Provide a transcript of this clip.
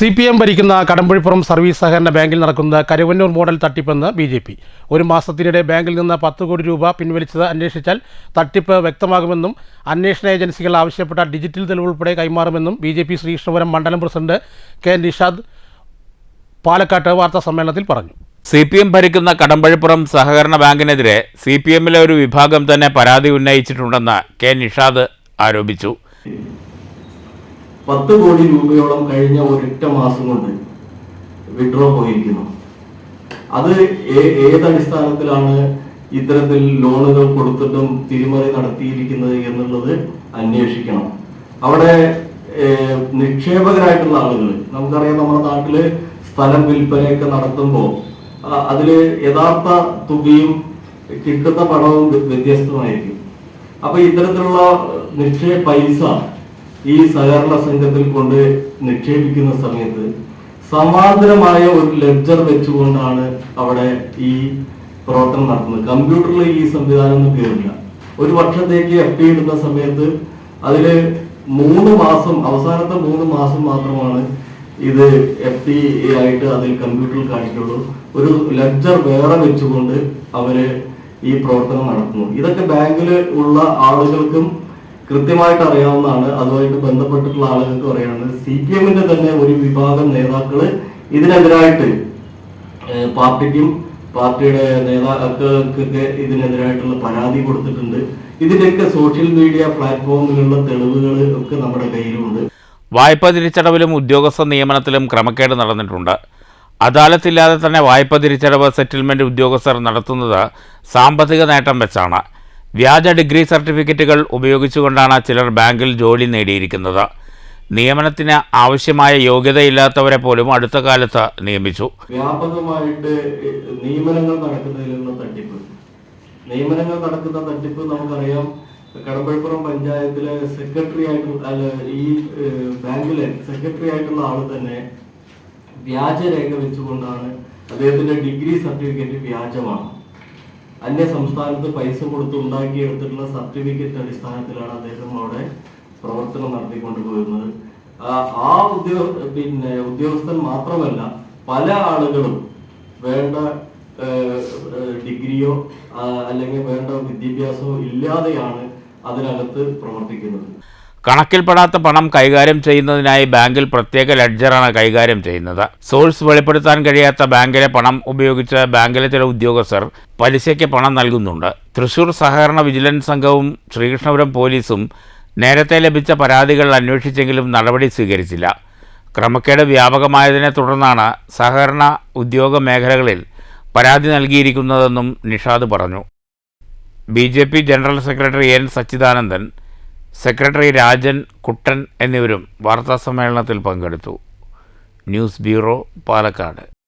C P M ഭരിക്കുന്ന Kadampazhipuram service സഹകരണ ബാങ്കിൽ നടക്കുന്ന കരുവന്നൂർ മോഡൽ തട്ടിപ്പെന്ന് ബി ജെ പി. ഒരു മാസത്തിനിടെ ബാങ്കിൽ നിന്ന് പത്ത് കോടി രൂപ പിൻവലിച്ചത് അന്വേഷിച്ചാൽ തട്ടിപ്പ് വ്യക്തമാകുമെന്നും അന്വേഷണ ഏജൻസികൾ ആവശ്യപ്പെട്ട ഡിജിറ്റൽ തെളിവുൾപ്പെടെ കൈമാറുമെന്നും ബി ജെ പി ശ്രീകൃഷ്ണപുരം മണ്ഡലം പ്രസിഡന്റ് കെ നിഷാദ് പാലക്കാട്ട് വാർത്താ സമ്മേളനത്തിൽ പറഞ്ഞു. സി പി എം ഭരിക്കുന്ന കടമ്പഴിപ്പുറം സഹകരണ ബാങ്കിനെതിരെ സി പി എമ്മിലെ ഒരു വിഭാഗം തന്നെ പരാതി ഉന്നയിച്ചിട്ടുണ്ടെന്ന് കെ നിഷാദ് ആരോപിച്ചു. പത്ത് കോടി രൂപയോളം കഴിഞ്ഞ ഒരൊറ്റ മാസം കൊണ്ട് വിഡ്രോ പോയിരിക്കുന്നു. അത് ഏതടിസ്ഥാനത്തിലാണ് ഇത്തരത്തിൽ ലോണുകൾ കൊടുത്തിട്ടും തിരിമറി നടത്തിയിരിക്കുന്നത് എന്നുള്ളത് അന്വേഷിക്കണം. അവിടെ നിക്ഷേപകരായിട്ടുള്ള ആളുകൾ നമുക്കറിയാം നമ്മുടെ നാട്ടിൽ സ്ഥലം വിൽപ്പനയൊക്കെ നടത്തുമ്പോൾ അതിൽ യഥാർത്ഥ തുകയും കിട്ടുന്ന പണവും വ്യ- വ്യത്യസ്തമായിരിക്കും. അപ്പൊ ഇത്തരത്തിലുള്ള നിക്ഷേപ പൈസ ഈ സഹകരണ സംഘത്തിൽ കൊണ്ട് നിക്ഷേപിക്കുന്ന സമയത്ത് സമാന്തരമായ ഒരു ലെഡ്ജർ വെച്ചുകൊണ്ടാണ് അവിടെ ഈ പ്രവർത്തനം നടത്തുന്നത്. കമ്പ്യൂട്ടറിൽ ഈ സംവിധാനം ഒന്നും കയറില്ല. ഒരു വർഷത്തേക്ക് എഫ് പി ഇടുന്ന സമയത്ത് അതിൽ മൂന്ന് മാസം അവസാനത്തെ മൂന്ന് മാസം മാത്രമാണ് ഇത് എഫ് ഡി ആയിട്ട് അതിൽ കമ്പ്യൂട്ടറിൽ കാണിക്കുള്ളൂ. ഒരു ലെഡ്ജർ വേറെ വെച്ചുകൊണ്ട് അവർ ഈ പ്രവർത്തനം നടത്തുന്നു. ഇതൊക്കെ ബാങ്കിൽ ഉള്ള ആളുകൾക്കും കൃത്യമായിട്ട് അറിയാവുന്നതാണ് അതുമായിട്ട് ബന്ധപ്പെട്ടിട്ടുള്ള ആളുകൾക്ക് പറയാണ് സി പി എമ്മിന്റെ തന്നെ ഒരു വിഭാഗം നേതാക്കൾ ഇതിനെതിരായിട്ട് പാർട്ടിക്കും പാർട്ടിയുടെ നേതാക്കൾക്കൊക്കെ ഇതിനെതിരായിട്ടുള്ള പരാതി കൊടുത്തിട്ടുണ്ട്. ഇതിന്റെയൊക്കെ സോഷ്യൽ മീഡിയ പ്ലാറ്റ്ഫോമിലുള്ള തെളിവുകൾ ഒക്കെ നമ്മുടെ കയ്യിലുണ്ട്. വായ്പ തിരിച്ചടവിലും ഉദ്യോഗസ്ഥ നിയമനത്തിലും ക്രമക്കേട് നടന്നിട്ടുണ്ട്. അദാലത്തില്ലാതെ തന്നെ വായ്പ തിരിച്ചടവ് സെറ്റിൽമെന്റ് ഉദ്യോഗസ്ഥർ നടത്തുന്നത് സാമ്പത്തിക നേട്ടം വെച്ചാണ്. വ്യാജ ഡിഗ്രി സർട്ടിഫിക്കറ്റുകൾ ഉപയോഗിച്ചുകൊണ്ടാണ് ചിലർ ബാങ്കിൽ ജോലി നേടിയിരിക്കുന്നത്. നിയമനത്തിന് ആവശ്യമായ യോഗ്യതയില്ലാത്തവരെ പോലും അടുത്ത കാലത്ത് നിയമിച്ചു. വ്യാപകമായിട്ട് നിയമനങ്ങൾ നടക്കുന്നതിലുള്ള തട്ടിപ്പ്. നിയമനങ്ങൾ നടക്കുന്ന തട്ടിപ്പ് നമുക്കറിയാം. കടമ്പഴിപ്പുറം പഞ്ചായത്തിലെ സെക്രട്ടറി ആയിട്ട് അല്ല ഈ ബാങ്കിലെ സെക്രട്ടറി ആയിട്ടുള്ള ആൾ തന്നെ വ്യാജരേഖ വെച്ചുകൊണ്ടാണ് അദ്ദേഹത്തിന്റെ ഡിഗ്രി സർട്ടിഫിക്കറ്റ് വ്യാജമാണ്. അന്യ സംസ്ഥാനത്ത് പൈസ കൊടുത്ത് ഉണ്ടാക്കിയെടുത്തിട്ടുള്ള സർട്ടിഫിക്കറ്റ് അടിസ്ഥാനത്തിലാണ് അദ്ദേഹം അവിടെ പ്രവർത്തനം നടത്തിക്കൊണ്ട് പോയിരുന്നത് ആ- ഉദ്യോഗ പിന്നെ ഉദ്യോഗസ്ഥൻ മാത്രമല്ല പല ആളുകളും വേണ്ട ഡിഗ്രിയോ അല്ലെങ്കിൽ വേണ്ട വിദ്യാഭ്യാസമോ ഇല്ലാതെയാണ് അതിനകത്ത് പ്രവർത്തിക്കുന്നത്. കണക്കിൽപ്പെടാത്ത പണം കൈകാര്യം ചെയ്യുന്നതിനായി ബാങ്കിൽ പ്രത്യേക ലെഡ്ജറാണ് കൈകാര്യം ചെയ്യുന്നത്. സോഴ്സ് വെളിപ്പെടുത്താൻ കഴിയാത്ത ബാങ്കിലെ പണം ഉപയോഗിച്ച് ബാങ്കിലെ ചില ഉദ്യോഗസ്ഥർ പലിശയ്ക്ക് പണം നൽകുന്നുണ്ട്. തൃശൂർ സഹകരണ വിജിലൻസ് സംഘവും ശ്രീകൃഷ്ണപുരം പോലീസും നേരത്തെ ലഭിച്ച പരാതികൾ അന്വേഷിച്ചെങ്കിലും നടപടി സ്വീകരിച്ചില്ല. ക്രമക്കേട് വ്യാപകമായതിനെ തുടർന്നാണ് സഹകരണ ഉദ്യോഗ മേഖലകളിൽ പരാതി നൽകിയിരിക്കുന്നതെന്നും നിഷാദ് പറഞ്ഞു. B general secretary N Sachidanandan secretary Rajan Kuttan എന്നിവരും വാർത്താസമ്മേളനത്തിൽ പങ്കെടുത്തു. News bureau Palakkad.